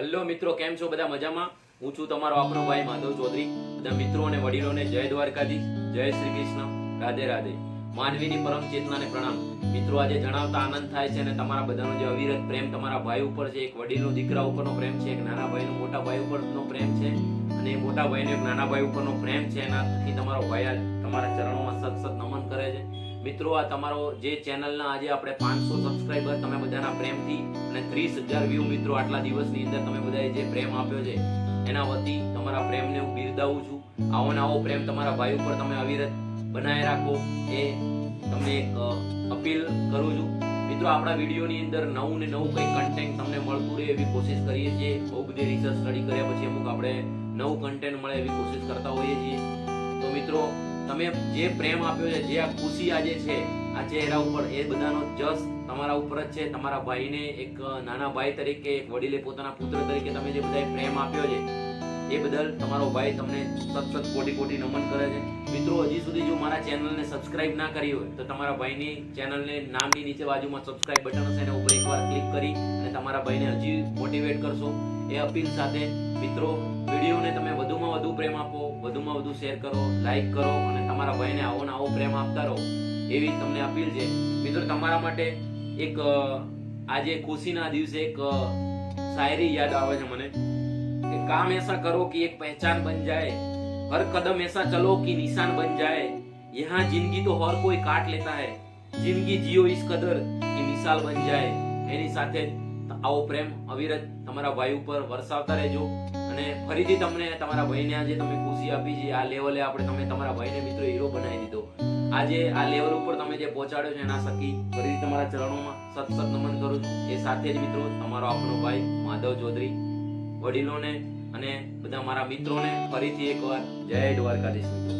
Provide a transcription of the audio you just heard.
Hello મિત્રો, કેમ છો બધા મજામાં? હું છું તમારો આપણો ભાઈ માધવ ચૌધરી. બધા મિત્રો અને વડીલોને જય દ્વારકાધીશ, જય શ્રી કૃષ્ણ. રાધે રાધે. માનવીની પરમ ચેતનાને પ્રણામ. મિત્રો, આજે જણાવતા આનંદ થાય છે અને તમારા બધાનો જે અવિરત પ્રેમ તમારા ભાઈ ઉપર છે, એક વડીલનો દીકરા ઉપરનો પ્રેમ છે, એક નાના ભાઈનો, મોટા ભાઈ ઉપરનો પ્રેમ છે અને મોટા ભાઈનો એક નાના ભાઈ ઉપરનો પ્રેમ છે, એનાથી તમારો ભાઈ તમારા ચરણોમાં સત સત નમન કરે છે. મિત્રો, આ તમારો જે ચેનલના આજે આપણે પાંચસો સબસ્ક્રાઈબર તમે બધાના પ્રેમથી અને ત્રીસ હજાર વ્યૂ મિત્રો આટલા દિવસની અંદર તમે બધાએ જે પ્રેમ આપ્યો છે, એના વતી તમારા પ્રેમને હું બિરદાવું છું. આવો ને આવો પ્રેમ તમારા ભાઈ ઉપર તમે અવિરત બનાવી રાખો. એ તમને એક અપીલ કરું છું. મિત્રો, આપણા વિડીયોની અંદર નવું ને નવું કંઈ કન્ટેન્ટ તમને મળતું રહે એવી કોશિશ કરીએ છીએ. બહુ બધી રિસર્ચ સ્ટડી કર્યા પછી અમુક આપણે નવું કન્ટેન્ટ મળે એવી કોશિશ કરતા હોઈએ છીએ. તો મિત્રો, તમે જે પ્રેમ આપ્યો છે, જે આ ખુશી આજે છે આ ચહેરા ઉપર એ બધાનો જસ તમારા ઉપર જ છે. તમારા ભાઈને એક નાના ભાઈ તરીકે, એક વડીલે પોતાના પુત્ર તરીકે તમે જે બધાએ પ્રેમ આપ્યો છે, એ બદલ તમારો ભાઈ તમને સત સત કોટી કોટી નમન કરે છે. મિત્રો, હજી સુધી જો મારા ચેનલને સબસ્ક્રાઇબ ના કરી હોય, તો તમારા ભાઈની ચેનલને નામની નીચે બાજુમાં સબસ્ક્રાઇબ બટન હશે એના ઉપર એકવાર ક્લિક કરી અને તમારા ભાઈને હજી મોટિવેટ કરશો. એ અપીલ સાથે, મિત્રો, વિડીયોને તમે વધુમાં વધુ પ્રેમ આપો, વધુમાં વધુ શેર કરો લાઈક કરો અને તમારા ભાઈને આવો ને આવો પ્રેમ આપતા રહો. એવી તમને અપીલ છે મિત્રો તમારા માટે એક અ, આજે ખુશીના દિવસે એક અ, શાયરી યાદ આવે છે મને कि काम ऐसा करो कि एक पहचान बन जाए हर कदम ऐसा चलो कि निशान बन जाए यहाँ जिंदगी तो हर कोई काट लेता है जिंदगी जियो इस कदर कि મિસાલ બન જાય એની સાથે જ આવો પ્રેમ અવિરત તમારા ભાઈ ઉપર વરસાવતા રહેજો અને ફરીથી તમને તમારા ભાઈને આજે તમે ખુશી આપી છે. આ લેવલે આપણે તમે તમારા ભાઈને મિત્રો હીરો બનાવી દીધો. આજે આ લેવલ ઉપર તમે જે પહોંચાડ્યો છે એના સકી ફરીથી તમારા ચરણોમાં સત સત નમન કરું છું. એ સાથે જ મિત્રો તમારો આપણો ભાઈ માધવ ચૌધરી, વડીલોને અને બધા મારા મિત્રોને ફરીથી એકવાર જય દ્વારકાધીશ મિત્રો.